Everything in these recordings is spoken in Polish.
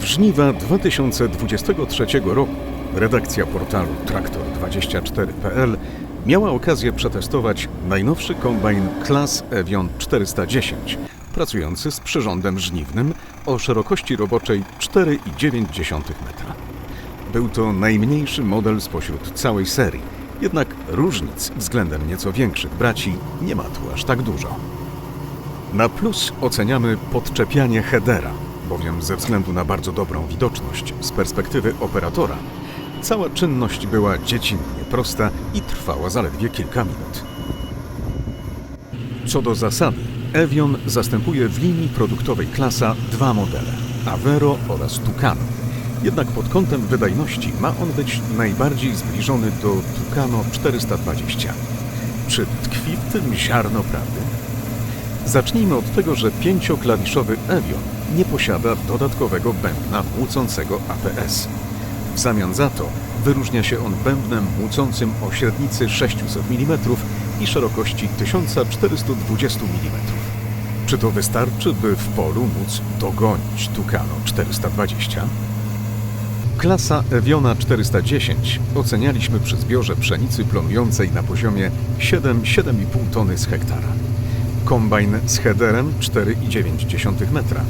W żniwa 2023 roku redakcja portalu traktor24.pl miała okazję przetestować najnowszy kombajn Klas Evion 410, pracujący z przyrządem żniwnym o szerokości roboczej 4,9 metra. Był to najmniejszy model spośród całej serii, jednak różnic względem nieco większych braci nie ma tu aż tak dużo. Na plus oceniamy podczepianie headera, bowiem ze względu na bardzo dobrą widoczność z perspektywy operatora, cała czynność była dziecinnie prosta i trwała zaledwie kilka minut. Co do zasady, Evion zastępuje w linii produktowej klasa dwa modele Avero oraz Tucano. Jednak pod kątem wydajności ma on być najbardziej zbliżony do Tucano 420. Czy tkwi w tym ziarno prawdy? Zacznijmy od tego, że pięcioklawiszowy Evion nie posiada dodatkowego bębna młócącego APS. W zamian za to wyróżnia się on bębnem młócącym o średnicy 600 mm i szerokości 1420 mm. Czy to wystarczy, by w polu móc dogonić Tucano 420? Klasa Eviona 410 ocenialiśmy przy zbiorze pszenicy plonującej na poziomie 7-7,5 tony z hektara. Kombajn z headerem 4,9 metra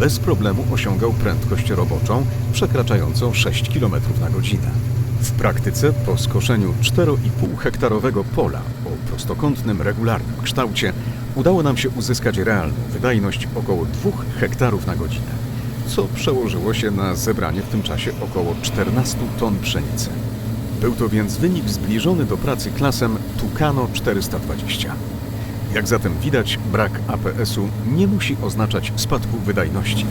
bez problemu osiągał prędkość roboczą przekraczającą 6 km na godzinę. W praktyce po skoszeniu 4,5 hektarowego pola o prostokątnym, regularnym kształcie udało nam się uzyskać realną wydajność około 2 hektarów na godzinę, co przełożyło się na zebranie w tym czasie około 14 ton pszenicy. Był to więc wynik zbliżony do pracy klasem Tucano 420. Jak zatem widać, brak APS-u nie musi oznaczać spadku wydajności.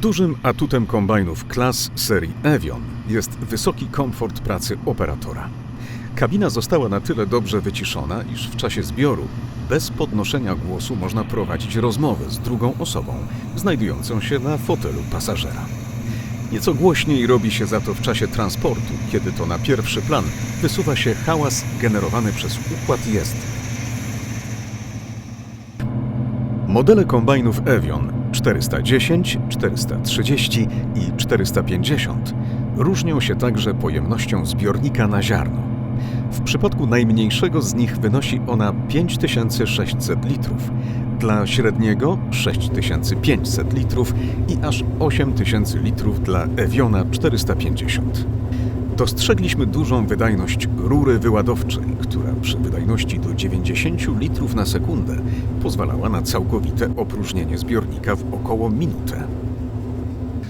Dużym atutem kombajnów klas serii Evion jest wysoki komfort pracy operatora. Kabina została na tyle dobrze wyciszona, iż w czasie zbioru bez podnoszenia głosu można prowadzić rozmowę z drugą osobą, znajdującą się na fotelu pasażera. Nieco głośniej robi się za to w czasie transportu, kiedy to na pierwszy plan wysuwa się hałas generowany przez układ jezdny. Modele kombajnów Evion 410, 430 i 450 różnią się także pojemnością zbiornika na ziarno. W przypadku najmniejszego z nich wynosi ona 5600 litrów, dla średniego 6500 litrów i aż 8000 litrów dla Eviona 450. Dostrzegliśmy dużą wydajność rury wyładowczej, która przy wydajności do 90 litrów na sekundę pozwalała na całkowite opróżnienie zbiornika w około minutę.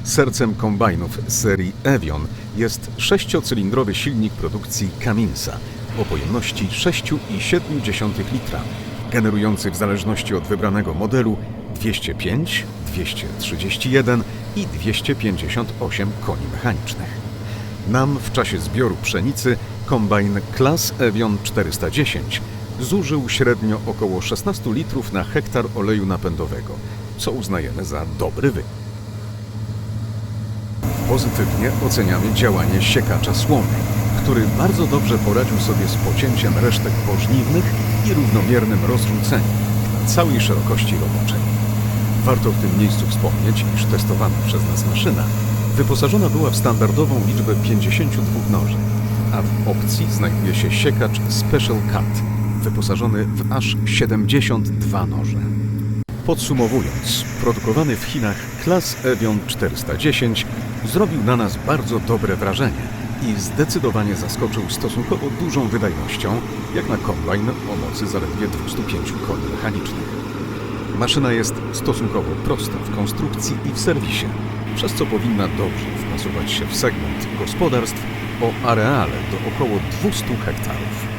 Sercem kombajnów serii Evion jest sześciocylindrowy silnik produkcji Caminsa o pojemności 6,7 litra, generujący w zależności od wybranego modelu 205, 231 i 258 koni mechanicznych. Nam w czasie zbioru pszenicy kombajn Klas Evion 410 zużył średnio około 16 litrów na hektar oleju napędowego, co uznajemy za dobry wynik. Pozytywnie oceniamy działanie siekacza słomy, który bardzo dobrze poradził sobie z pocięciem resztek pożniwnych i równomiernym rozrzuceniem na całej szerokości roboczej. Warto w tym miejscu wspomnieć, iż testowana przez nas maszyna wyposażona była w standardową liczbę 52 noży, a w opcji znajduje się siekacz Special Cut, wyposażony w aż 72 noże. Podsumowując, produkowany w Chinach Klas Evion 410 zrobił na nas bardzo dobre wrażenie i zdecydowanie zaskoczył stosunkowo dużą wydajnością, jak na kombajn o mocy zaledwie 205 koni mechanicznych. Maszyna jest stosunkowo prosta w konstrukcji i w serwisie, przez co powinna dobrze wpasować się w segment gospodarstw o areale do około 200 hektarów.